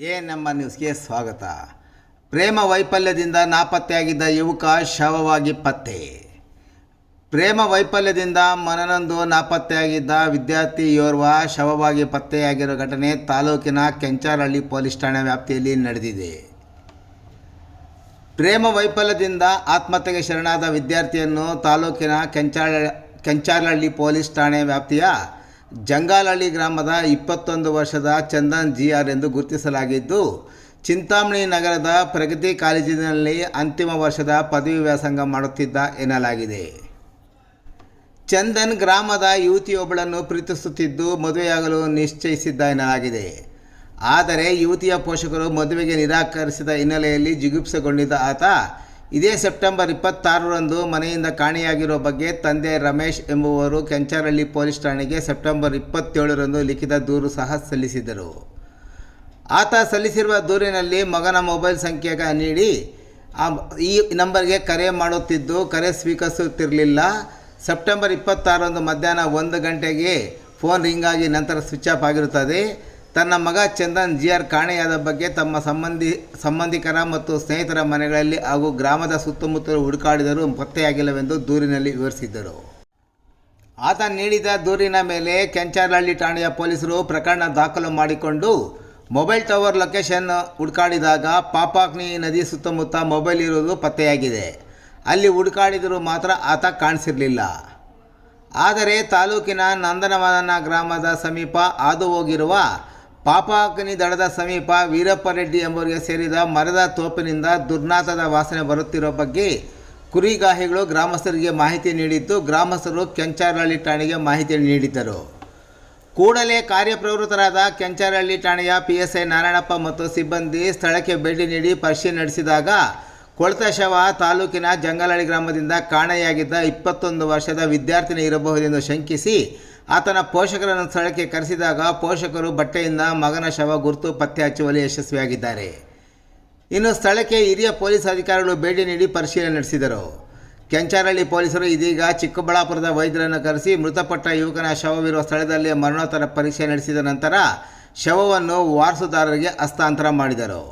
A ನಮ್ಮ ನ್ಯೂಸ್ಗೆ ಸ್ವಾಗತ. ಪ್ರೇಮ ವೈಫಲ್ಯದಿಂದ ನಾಪತ್ತೆಯಾಗಿದ್ದ ಯುವಕ ಶವವಾಗಿ ಪತ್ತೆ. ಪ್ರೇಮ ವೈಫಲ್ಯದಿಂದ ಮನನೊಂದು ನಾಪತ್ತೆಯಾಗಿದ್ದ ವಿದ್ಯಾರ್ಥಿಯೋರ್ವ ಶವವಾಗಿ ಪತ್ತೆಯಾಗಿರೋ ಘಟನೆ ತಾಲೂಕಿನ ಕೆಂಚಾರಹಳ್ಳಿ ಪೊಲೀಸ್ ಠಾಣೆ ವ್ಯಾಪ್ತಿಯಲ್ಲಿ ನಡೆದಿದೆ. ಪ್ರೇಮ ವೈಫಲ್ಯದಿಂದ ಆತ್ಮಹತ್ಯೆಗೆ ಶರಣಾದ ವಿದ್ಯಾರ್ಥಿಯನ್ನು ತಾಲೂಕಿನ ಕೆಂಚಾಳ ಕೆಂಚಾರಹಳ್ಳಿ ಪೊಲೀಸ್ ಠಾಣೆ ವ್ಯಾಪ್ತಿಯ ಜಂಗಾಲಹಳ್ಳಿ ಗ್ರಾಮದ ಇಪ್ಪತ್ತೊಂದು ವರ್ಷದ ಚಂದನ್ ಜಿ ಆರ್ ಎಂದು ಗುರುತಿಸಲಾಗಿದ್ದು, ಚಿಂತಾಮಣಿ ನಗರದ ಪ್ರಗತಿ ಕಾಲೇಜಿನಲ್ಲಿ ಅಂತಿಮ ವರ್ಷದ ಪದವಿ ವ್ಯಾಸಂಗ ಮಾಡುತ್ತಿದ್ದ ಎನ್ನಲಾಗಿದೆ. ಚಂದನ್ ಗ್ರಾಮದ ಯುವತಿಯೊಬ್ಬಳನ್ನು ಪ್ರೀತಿಸುತ್ತಿದ್ದು ಮದುವೆಯಾಗಲು ನಿಶ್ಚಯಿಸಿದ್ದ ಎನ್ನಲಾಗಿದೆ. ಆದರೆ ಯುವತಿಯ ಪೋಷಕರು ಮದುವೆಗೆ ನಿರಾಕರಿಸಿದ ಹಿನ್ನೆಲೆಯಲ್ಲಿ ಜಿಗುಪ್ಸೆಗೊಂಡಿದ್ದ ಆತ ಇದೇ ಸೆಪ್ಟೆಂಬರ್ ಇಪ್ಪತ್ತಾರರಂದು ಮನೆಯಿಂದ ಕಾಣೆಯಾಗಿರುವ ಬಗ್ಗೆ ತಂದೆ ರಮೇಶ್ ಎಂಬುವರು ಕೆಂಚಾರಹಳ್ಳಿ ಪೊಲೀಸ್ ಠಾಣೆಗೆ ಸೆಪ್ಟೆಂಬರ್ ಇಪ್ಪತ್ತೇಳರಂದು ಲಿಖಿತ ದೂರು ಸಹ ಸಲ್ಲಿಸಿದರು. ಆತ ಸಲ್ಲಿಸಿರುವ ದೂರಿನಲ್ಲಿ ಮಗನ ಮೊಬೈಲ್ ಸಂಖ್ಯೆ ನೀಡಿ ಈ ನಂಬರ್ಗೆ ಕರೆ ಮಾಡುತ್ತಿದ್ದು ಕರೆ ಸ್ವೀಕರಿಸುತ್ತಿರಲಿಲ್ಲ. ಸೆಪ್ಟೆಂಬರ್ ಇಪ್ಪತ್ತಾರರಂದು ಮಧ್ಯಾಹ್ನ ಒಂದು ಗಂಟೆಗೆ ಫೋನ್ ರಿಂಗ್ ಆಗಿ ನಂತರ ಸ್ವಿಚ್ ಆಫ್ ಆಗಿರುತ್ತದೆ. ತನ್ನ ಮಗ ಚಂದನ್ ಜಿ ಆರ್ ಕಾಣೆಯಾದ ಬಗ್ಗೆ ತಮ್ಮ ಸಂಬಂಧಿ, ಸಂಬಂಧಿಕರ ಮತ್ತು ಸ್ನೇಹಿತರ ಮನೆಗಳಲ್ಲಿ ಹಾಗೂ ಗ್ರಾಮದ ಸುತ್ತಮುತ್ತಲು ಹುಡುಕಾಡಿದರೂ ಪತ್ತೆಯಾಗಿಲ್ಲವೆಂದು ದೂರಿನಲ್ಲಿ ವಿವರಿಸಿದ್ದರು. ಆತ ನೀಡಿದ ದೂರಿನ ಮೇಲೆ ಕೆಂಚಾರಹಳ್ಳಿ ಠಾಣೆಯ ಪೊಲೀಸರು ಪ್ರಕರಣ ದಾಖಲು ಮಾಡಿಕೊಂಡು ಮೊಬೈಲ್ ಟವರ್ ಲೊಕೇಶನ್ ಹುಡುಕಾಡಿದಾಗ ಪಾಪಾಕ್ನಿ ನದಿ ಸುತ್ತಮುತ್ತ ಮೊಬೈಲ್ ಇರುವುದು ಪತ್ತೆಯಾಗಿದೆ. ಅಲ್ಲಿ ಹುಡುಕಾಡಿದರೂ ಮಾತ್ರ ಆತ ಕಾಣಿಸಿರಲಿಲ್ಲ. ಆದರೆ ತಾಲೂಕಿನ ನಂದನವನ ಗ್ರಾಮದ ಸಮೀಪ ಹಾದು ಹೋಗಿರುವ ಪಾಪಾಕನಿ ದಡದ ಸಮೀಪ ವೀರಪ್ಪ ರೆಡ್ಡಿ ಎಂಬುವರಿಗೆ ಸೇರಿದ ಮರದ ತೋಪಿನಿಂದ ದುರ್ನಾಥದ ವಾಸನೆ ಬರುತ್ತಿರೋ ಬಗ್ಗೆ ಕುರಿಗಾಹಿಗಳು ಗ್ರಾಮಸ್ಥರಿಗೆ ಮಾಹಿತಿ ನೀಡಿದ್ದು, ಗ್ರಾಮಸ್ಥರು ಕೆಂಚಾರಹಳ್ಳಿ ಠಾಣೆಗೆ ಮಾಹಿತಿ ನೀಡಿದ್ದರು. ಕೂಡಲೇ ಕಾರ್ಯಪ್ರವೃತ್ತರಾದ ಕೆಂಚಾರಹಳ್ಳಿ ಠಾಣೆಯ ಪಿ ಎಸ್ ಐ ನಾರಾಯಣಪ್ಪ ಮತ್ತು ಸಿಬ್ಬಂದಿ ಸ್ಥಳಕ್ಕೆ ಭೇಟಿ ನೀಡಿ ಪರಿಶೀಲನೆ ನಡೆಸಿದಾಗ ಕೊಳೆತ ಶವ ತಾಲೂಕಿನ ಜಂಗಲಹಳ್ಳಿ ಗ್ರಾಮದಿಂದ ಕಾಣೆಯಾಗಿದ್ದ ಇಪ್ಪತ್ತೊಂದು ವರ್ಷದ ವಿದ್ಯಾರ್ಥಿನಿ ಇರಬಹುದೆಂದು ಶಂಕಿಸಿ ಆತನ ಪೋಷಕರನ್ನು ಸ್ಥಳಕ್ಕೆ ಕರೆಸಿದಾಗ ಪೋಷಕರು ಬಟ್ಟೆಯಿಂದ ಮಗನ ಶವ ಗುರುತು ಪತ್ತೆ ಹಚ್ಚುವಲ್ಲಿ ಯಶಸ್ವಿಯಾಗಿದ್ದಾರೆ. ಇನ್ನು ಸ್ಥಳಕ್ಕೆ ಹಿರಿಯ ಪೊಲೀಸ್ ಅಧಿಕಾರಿಗಳು ಭೇಟಿ ನೀಡಿ ಪರಿಶೀಲನೆ ನಡೆಸಿದರು. ಕೆಂಚಾರಹಳ್ಳಿ ಪೊಲೀಸರು ಇದೀಗ ಚಿಕ್ಕಬಳ್ಳಾಪುರದ ವೈದ್ಯರನ್ನು ಕರೆಸಿ ಮೃತಪಟ್ಟ ಯುವಕನ ಶವವಿರುವ ಸ್ಥಳದಲ್ಲಿ ಮರಣೋತ್ತರ ಪರೀಕ್ಷೆ ನಡೆಸಿದ ನಂತರ ಶವವನ್ನು ವಾರಸುದಾರರಿಗೆ ಹಸ್ತಾಂತರ ಮಾಡಿದರು.